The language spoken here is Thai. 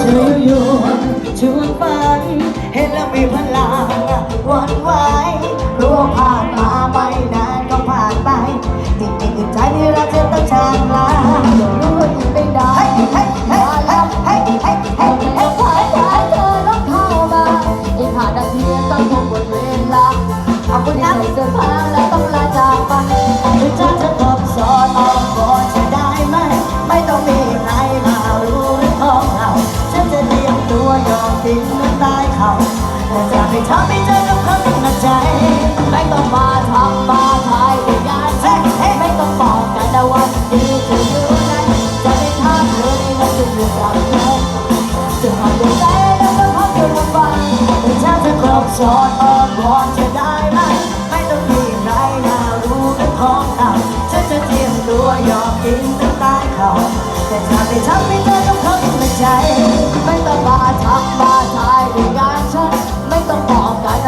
เธออยู่ชวนฝันเห็นแล้วมีพลังวันไหวรู้ว่าผ่านมาไม่นานก็ผ่านไปจิตใจจิตใจที่รากเธอต้องชาญลารู้ว่าอีกไม่ได้ผ่าดังเพียต้องคงบนเวลาเอาคนที่ใส่เสื้อพา วยอมทิ้งน้ำตายเขาแต่จะไม่ทำให้เจอกับคนที่หนักใจ ไม่ต้องมาทำมาทายด้วยงานเฮ้ไม่ต้องบอกกันนะวันดีจะออยู่ไหนจะไม่ทำเลยว่าจะอยู่กับใครจะทำด้วยใจแล้วก็พักอยู่ลำบากแต่ฉันจะครบซ้อนอ้อนวอนจะได้ไหมไม่ต้องมีใครน่ารู้เรื่องของเราฉันจะเตรียมตัวยอมกินน้ำตาเขาแต่ถ้าไม่ทำไม่เจอกับเขาในใจไม่ต้องมาทำ